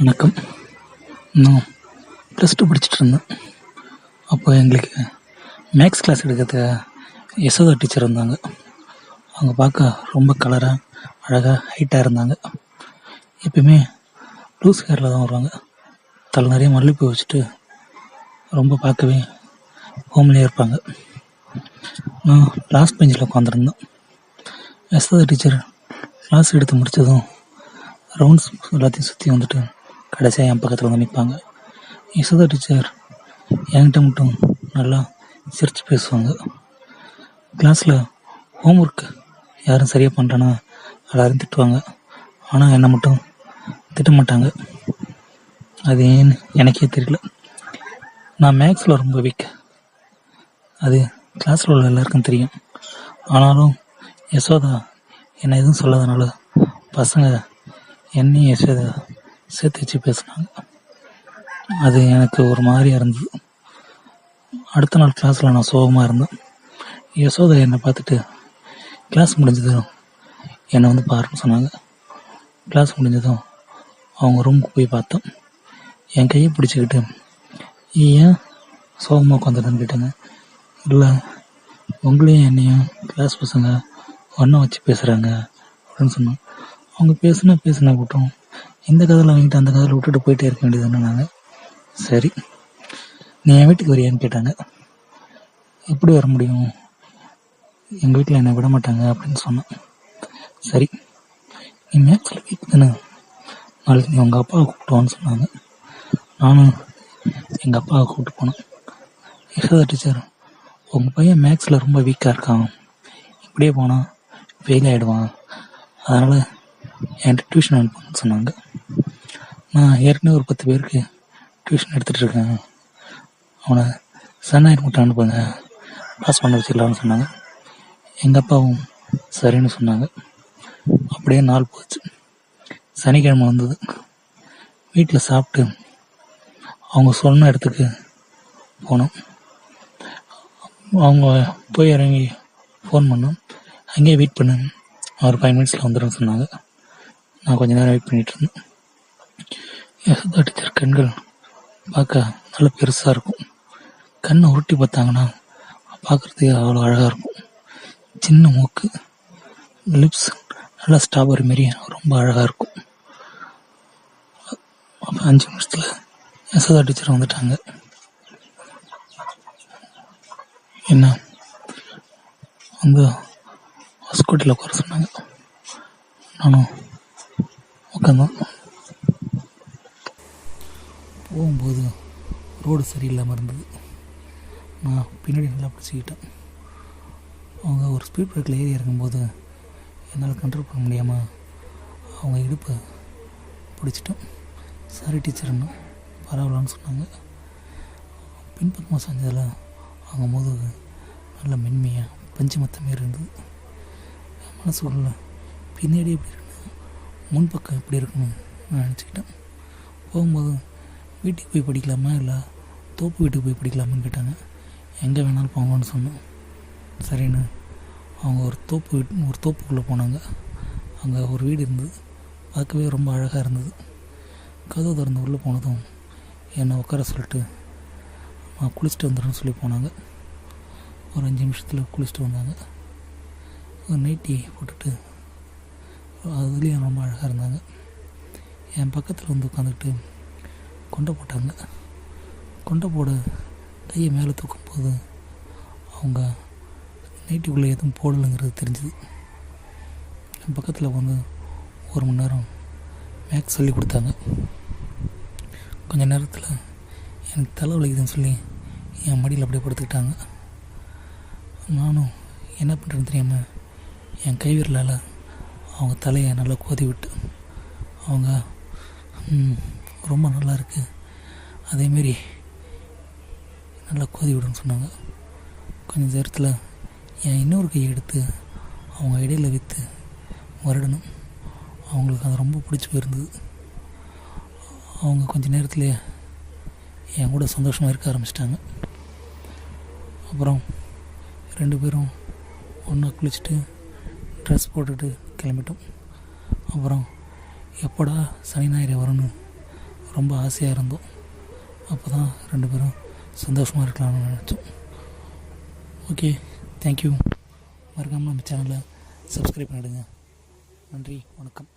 வணக்கம். நான் plus two படிச்சுட்டு இருந்தேன். அப்போ எங்களுக்கு மேக்ஸ் கிளாஸ் எடுக்கிறதுக்கு யசோதா டீச்சர் இருந்தாங்க. அவங்க பார்க்க ரொம்ப கலராக அழகாக ஹைட்டாக இருந்தாங்க. எப்பயுமே லூஸ் ஹேரில் தான் வருவாங்க. தலை நிறைய மல்லிப்பூ வச்சுட்டு ரொம்ப பார்க்கவே ஹோம்லேயே இருப்பாங்க. நான் லாஸ்ட் பெஞ்சில் உட்காந்துருந்தேன் யசோதா டீச்சர் கிளாஸ் எடுத்து முடித்ததும் ரவுண்ட்ஸ் எல்லாத்தையும் சுற்றி வந்துட்டு கடைசியாக என் பக்கத்தில் வந்து நிற்பாங்க யசோதா டீச்சர் என்கிட்ட மட்டும் நல்லா சிரித்து பேசுவாங்க. கிளாஸில் ஹோம்ஒர்க் யாரும் சரியாக பண்ணுறேன்னா எல்லாரும் திட்டுவாங்க. ஆனால் என்னை மட்டும் திட்ட மாட்டாங்க. அது ஏன்னு எனக்கே தெரியல. நான் மேக்ஸில் ரொம்ப வீக் அது கிளாஸில் உள்ள எல்லாருக்கும் தெரியும். ஆனாலும் யசோதா என்னை எதுவும் சொல்லாதனால பசங்க என்னையும் யசோதா சேர்த்து வச்சு பேசுனாங்க. அது எனக்கு ஒரு மாதிரியாக இருந்தது. அடுத்த நாள் கிளாஸில் நான் சோகமாக இருந்தேன். யசோதா என்னை பார்த்துட்டு கிளாஸ் முடிஞ்சதும் என்னை வந்து பாருன்னு சொன்னாங்க. கிளாஸ் முடிஞ்சதும் அவங்க ரூமுக்கு போய் பார்த்தேன். என் கையை பிடிச்சிக்கிட்டு ஏன் சோகமாக உட்காந்துட்டேன்னு கேட்டாங்க. இல்லை உங்களையும் என்னையும் கிளாஸ் பசங்க ஒன்றா வச்சு பேசுகிறாங்க அப்படின்னு சொன்னோம் அவங்க பேசுனா பேசுனா கூட்டம் இந்த கதையில் வாங்கிட்டு அந்த கதையில் விட்டுட்டு போயிட்டே இருக்க வேண்டியதுன்னு நாங்கள் சரி. நீ என் வீட்டுக்கு வரியான்னு கேட்டாங்க. எப்படி வர முடியும்? எங்கள் வீட்டில் என்னை விட மாட்டாங்க அப்படின்னு சொன்னேன். சரி. நீ மேக்ஸில் வீக் தானே? நாளைக்கு நீ உங்கள் அப்பாவை கூப்பிட்டு வான்னு சொன்னாங்க. நானும் எங்கள் அப்பாவை கூப்பிட்டு போனேன் யசோதா டீச்சர் உங்கள் பையன் மேக்ஸில் ரொம்ப வீக்காக இருக்கான். இப்படியே போனால் ஃபெயில் ஆகிடுவான் அதனால் என்கிட்ட டியூஷன் அனுப்புன்னு சொன்னாங்க. நான் ஏற்கனவே ஒரு பத்து பேருக்கு டியூஷன் எடுத்துகிட்டு இருக்கேன். அவனை சன்னாயிரம் மட்டும் அனுப்புங்க. பாஸ் பண்ண வச்சிடலாம்னு சொன்னாங்க. எங்கள் அப்பாவும் சரின்னு சொன்னாங்க. அப்படியே நாள் போச்சு. சனிக்கிழமை வந்தது. வீட்டில் சாப்பிட்டு அவங்க சொன்ன இடத்துக்கு போனோம். அவங்க போய் இறங்கி ஃபோன் பண்ணோம். அங்கேயே வெயிட் பண்ணு. ஒரு ஃபைவ் மினிட்ஸில் வந்துடும் சொன்னாங்க. நான் கொஞ்ச நேரம் வெயிட் பண்ணிட்டு இருந்தேன். யசோதா டீச்சர் கண்கள் பார்க்க நல்ல பெருசாக இருக்கும். கண்ணை உருட்டி பார்த்தாங்கன்னா பார்க்குறதுக்கு அவ்வளோ அழகாக இருக்கும். சின்ன மூக்கு லிப்ஸ் நல்லா ஸ்ட்ராபெரி மாரி ரொம்ப அழகாக இருக்கும். அப்போ அஞ்சு நிமிஷத்தில் யசோதா டீச்சர் வந்துட்டாங்க. என்ன? வந்து ஹாஸ்பிட்டலில் உட்கார சொன்னாங்க. நானும் பக்கம்தான் போகும்போது ரோடு சரியில்லாமல் இருந்தது. நான் பின்னாடி நல்லா பிடிச்சிக்கிட்டேன். அவங்க ஒரு ஸ்பீட் பிரேக்கில் ஏறி இறங்கும்போது என்னால் கண்ட்ரோல் பண்ண முடியாமல் அவங்க இடுப்பை பிடிச்சிட்டோம். சாரி டீச்சர்னு பரவாயில்லன்னு சொன்னாங்க. பின்பக்கமாக செஞ்சதில் அவங்க முதுகு நல்ல மென்மையாக பஞ்சு மத்த மாரி இருந்தது. என் மனசுக்குள்ள பின்னாடி எப்படி இருக்கணும் முன்பக்கம் எப்படி இருக்கணும் நான் நினச்சிக்கிட்டேன். போகும்போது வீட்டுக்கு போய் படிக்கலாமா இல்லை தோப்பு வீட்டுக்கு போய் படிக்கலாமான்னு கேட்டாங்க. எங்கே வேணாலும் போங்கன்னு சொன்னோம். சரின்னு அவங்க ஒரு தோப்பு வீட்டு ஒரு தோப்புக்குள்ளே போனாங்க. அங்கே ஒரு வீடு இருந்தது. பார்க்கவே ரொம்ப அழகாக இருந்தது. கதவு திறந்து உள்ளே போனதும் என்னை உட்கார சொல்லிட்டு நான் குளிச்சுட்டு வந்துடுறேன்னு சொல்லி போனாங்க. ஒரு அஞ்சு நிமிஷத்தில் குளிச்சுட்டு வந்தாங்க. ஒரு நைட்டி போட்டுட்டு அதுலேயும் ரொம்ப அழகாக இருந்தாங்க. என் பக்கத்தில் வந்து உட்காந்துக்கிட்டு கொண்டை போட்டாங்க. கொண்டை போட கையை மேலே தூக்கும்போது அவங்க நைட்டுக்குள்ளே எதுவும் போடலைங்கிறது தெரிஞ்சுது. என் பக்கத்தில் வந்து ஒரு மணி நேரம் மேக்ஸ் சொல்லி கொடுத்தாங்க. கொஞ்சம் நேரத்தில் எனக்கு தலை வலிக்குதுன்னு சொல்லி என் மடியில் அப்படியே படுத்துக்கிட்டாங்க. நானும் என்ன பண்ணுறேன்னு தெரியாமல் என் கைவிரலால் அவங்க தலையை நல்லா கோதி விட்டு அவங்க ரொம்ப நல்லா இருக்குது அதேமாரி நல்லா கோதி விடுன்னு சொன்னாங்க. கொஞ்சம் நேரத்தில் என் இன்னொரு கையை எடுத்து அவங்க இடையில விற்று வருடணும் அவங்களுக்கு அது ரொம்ப பிடிச்சி போயிருந்தது. அவங்க கொஞ்ச நேரத்துலேயே என் கூட சந்தோஷமாக இருக்க ஆரம்பிச்சிட்டாங்க. அப்புறம் ரெண்டு பேரும் ஒன்றா குளிச்சுட்டு ட்ரெஸ் போட்டுட்டு கிளம்பிட்டோம். அப்புறம் எப்போடா சனி ஞாயிறு வரும்னு ரொம்ப ஆசையாக இருந்தோம். அப்போ தான் ரெண்டு பேரும் சந்தோஷமாக இருக்கலாம்னு நினச்சோம். ஓகே தேங்க்யூ மறக்காமல் நம்ம சேனலை சப்ஸ்கிரைப் பண்ணிடுங்க. நன்றி வணக்கம்.